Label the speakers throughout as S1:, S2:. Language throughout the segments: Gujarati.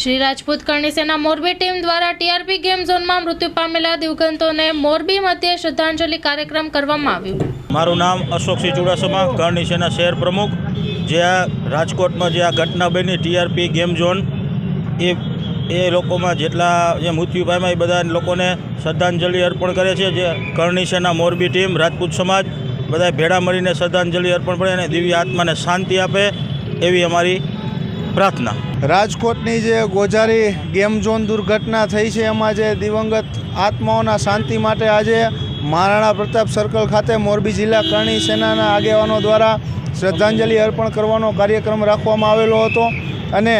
S1: શ્રી રાજપૂત કરણી સેના મોરબી ટીમ દ્વારા ટીઆરપી ગેમ ઝોનમાં મૃત્યુ પામેલા દિવગંતોને મોરબી મધ્યે શ્રદ્ધાંજલિ કાર્યક્રમ કરવામાં આવ્યું.
S2: મારું નામ અશોકસિંહ ચુડાસમા કરણી સેના શહેર પ્રમુખ. જે આ રાજકોટમાં જે આ ઘટના બની ટીઆરપી ગેમ ઝોન, એ એ લોકોમાં જેટલા જે મૃત્યુ પામ્યા એ બધા લોકોને શ્રદ્ધાંજલિ અર્પણ કરે છે. જે કરણી સેના મોરબી ટીમ, રાજપૂત સમાજ બધા ભેળા મળીને શ્રદ્ધાંજલિ અર્પણ કરે અને દિવ્ય આત્માને શાંતિ આપે એવી અમારી પ્રાર્થના.
S3: રાજકોટની જે ગોજારી ગેમ ઝોન દુર્ઘટના થઈ છે, એમાં જે દિવંગત આત્માઓના શાંતિ માટે આજે મહારાણા પ્રતાપ સર્કલ ખાતે મોરબી જિલ્લા કરણી સેનાના આગેવાનો દ્વારા શ્રદ્ધાંજલિ અર્પણ કરવાનો કાર્યક્રમ રાખવામાં આવેલો હતો. અને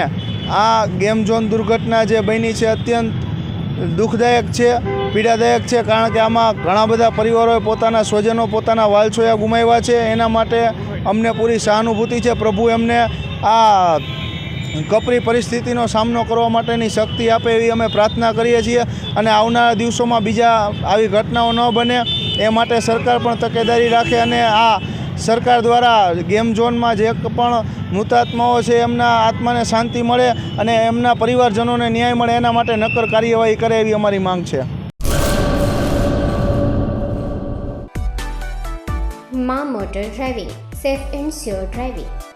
S3: આ ગેમ ઝોન દુર્ઘટના જે બની છે, અત્યંત દુઃખદાયક છે, પીડાદાયક છે, કારણ કે આમાં ઘણા બધા પરિવારોએ પોતાના સ્વજનો પોતાના વાલછોયા ગુમાવ્યા છે. એના માટે અમને પૂરી સહાનુભૂતિ છે. પ્રભુ એમને આ કપરી પરિસ્થિતિનો સામનો કરવા માટેની શક્તિ આપે એવી અમે પ્રાર્થના કરીએ છીએ અને આવનારા દિવસોમાં બીજા આવી ઘટનાઓ ન બને એ માટે સરકાર પણ તકેદારી રાખે અને આ સરકાર દ્વારા ગેમ ઝોનમાં જે પણ મૃતાત્માઓ છે એમના આત્માને શાંતિ મળે અને એમના પરિવારજનોને ન્યાય મળે એના માટે નક્કર કાર્યવાહી કરે એવી અમારી માંગ છે.
S4: મા motor driving, safe and sure driving.